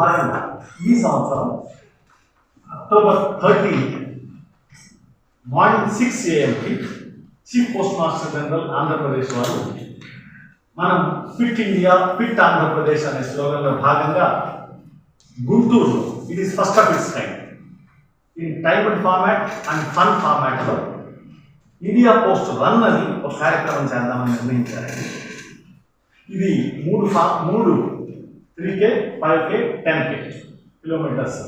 భాగంగా ఈ సంవత్సరం October thirty morning six ఏఎంకి chief post master general Andhra Pradesh వారు మనం ఫిట్ ఇండియా ఫిట్ ఆంధ్రప్రదేశ్ అనే స్లోగన్లో భాగంగా Guntur it is first of it's time in time and format and fun ఫార్మాట్లో ఇండియా పోస్ట్ రన్ అని ఒక కార్యక్రమం చేద్దామని నిర్ణయించారండి ఇది మూడు ఫా మూడు three K five K ten K kilometres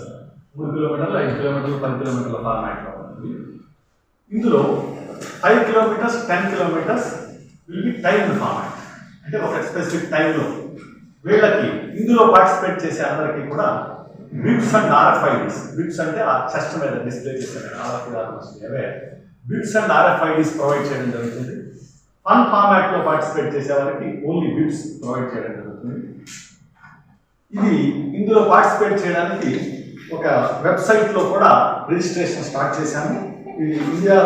మూడు కిలోమీటర్లు ఐదు కిలోమీటర్లు పది కిలోమీటర్ల ఫార్మాట్లో ఉంటుంది. ఇందులో five kilometres ten kilometres will be time format అంటే ఒక స్పెసిఫిక్ టైంలో వీళ్ళకి ఇందులో పార్టిసిపేట్ చేసే అందరికీ కూడా బిట్స్ అండ్ ఆర్ఎఫ్ఐడిస్ బిట్స్ అంటే ఆ చెస్ట్ మీద డిస్ప్లే చేశారు ఆర్ఎఫ్ఐ అవే బిట్స్ అండ్ ఆర్ఎఫ్ఐడిస్ ప్రొవైడ్ చేయడం జరుగుతుంది. ఫన్ ఫార్మాట్లో పార్టిసిపేట్ చేసే వారికి ఓన్లీ బిట్స్ ప్రొవైడ్ చేయడం జరుగుతుంది. ఇది ఇందులో పార్టిసిపేట్ చేయడానికి ఒక వెబ్సైట్లో కూడా రిజిస్ట్రేషన్ స్టార్ట్ చేశాము. ఇది India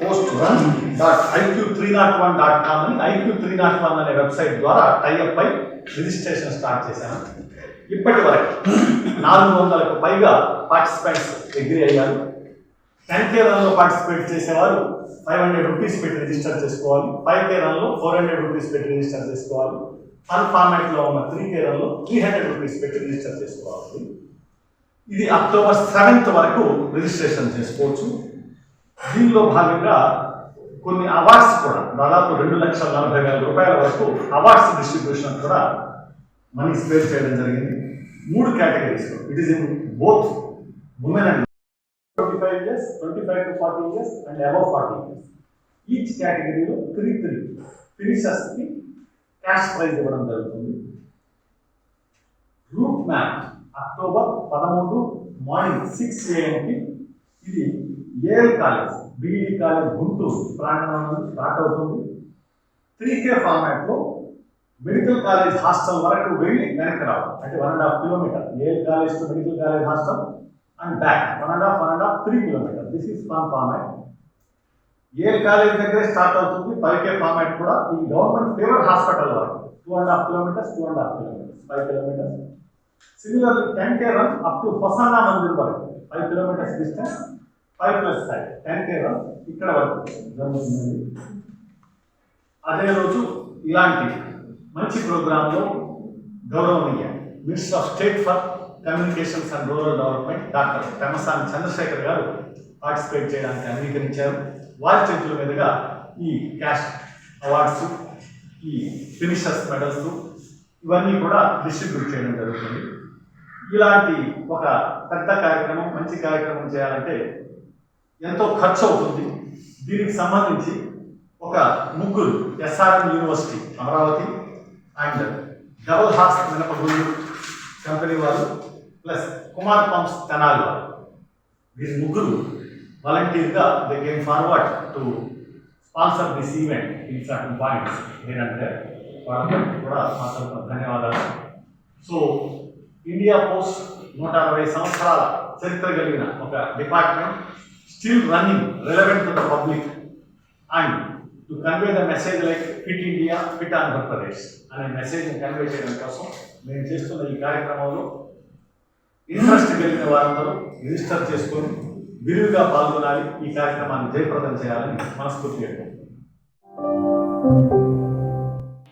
post run dot IQ three not one dot com అని ఐక్యూ త్రీ నాట్ వన్ అనే వెబ్సైట్ ద్వారా టైఅప్ అయి రిజిస్ట్రేషన్ స్టార్ట్ చేశాను ఇప్పటి వరకు నాలుగు వందలకు పైగా పార్టిసిపెంట్స్ అగ్రి అయ్యారు. టెన్ కే రన్లో పార్టిసిపేట్ చేసేవారు ఫైవ్ హండ్రెడ్ రూపీస్ పెట్టి రిజిస్టర్ చేసుకోవాలి. ఫైవ్ కే రన్లో ఫోర్ హండ్రెడ్ రూపీస్ పెట్టి రిజిస్టర్ చేసుకోవాలి. ఫన్ ఫార్మాట్లో ఉన్న త్రీ కేరల్లో త్రీ హండ్రెడ్ రూపీస్ పెట్టి రిజిస్టర్ చేసుకోవాలి. ఇది అక్టోబర్ సెవెంత్ వరకు రిజిస్ట్రేషన్ చేసుకోవచ్చు. దీనిలో భాగంగా కొన్ని అవార్డ్స్ కూడా దాదాపు రెండు లక్షల నలభై వేల రూపాయల వరకు అవార్డ్స్ డిస్ట్రిబ్యూషన్ కూడా మనీ స్పేర్ చేయడం జరిగింది. మూడు categories it is in both women and twenty five years twenty five to forty years and above forty years each కేటగిరీలో త్రీ త్రీ ఫినిషర్స్కి క్యాష్ ప్రైజ్ ఇవ్వడం జరుగుతుంది. రూట్ మ్యాప్ అక్టోబర్ పదమూడు morning six ఏఎంకి ఇది AL college BEd college Guntur ప్రాంగణం start అవుతుంది. Three కే ఫార్మాట్లో మెడికల్ కాలేజ్ హాస్టల్ వరకు వెళ్ళి వెనక్కి రావాలి. అంటే one and half kilometre AL college to medical college hostel and back one and half one and half three kilometre this is fun format A college దగ్గరే start అవుతుంది. Five K format కూడా. ఈ government favour hospital వరకు two and half kilometres two and half kilometres five kilometres similarly ten K run up to Hosanna Mandir వరకు. Five kilometres distance five plus five ten K run ఇక్కడ వరకు. జరుగుతుంది అదే రోజు ఇలాంటి మంచి ప్రోగ్రాంలో గౌరవనీయ minister of state for communications and rural development doctor Pemasani Chandrashekar garu participate చేయడానికి అంగీకరించారు. వారి చేతుల మీదుగా ఈ క్యాష్ అవార్డ్స్ ఈ ఫినిషర్స్ మెడల్స్ ఇవన్నీ కూడా డిస్ట్రిబ్యూట్ చేయడం జరుగుతుంది. ఇలాంటి ఒక పెద్ద కార్యక్రమం మంచి కార్యక్రమం చేయాలంటే ఎంతో ఖర్చు అవుతుంది. దీనికి సంబంధించి ఒక ముగ్గురు SRM university Amaravati and double horse మినపగుళ్ళు కంపెనీ వారు ప్లస్ కుమార్ పంప్స్ తెనాలి వారు. వీరి ముగ్గురు వాలంటీర్గా they came forward to sponsor this event in certain points ఏంటంటే వాళ్ళందరికీ కూడా మా తరఫున ధన్యవాదాలు సో ఇండియా పోస్ట్ నూట అరవై సంవత్సరాల చరిత్ర కలిగిన ఒక department still running relevant to the public and to convey the message like fit India fit Andhra Pradesh అనే మెసేజ్ని కన్వే చేయడం కోసం మేము చేస్తున్న ఈ కార్యక్రమంలో ఇంట్రెస్ట్ కలిగిన వారందరూ రిజిస్టర్ చేసుకొని విరివిగా పాల్గొనాలి ఈ కార్యక్రమాన్ని జయప్రదం చేయాలని మనస్ఫూర్తిగా కోరుకుంటున్నాను.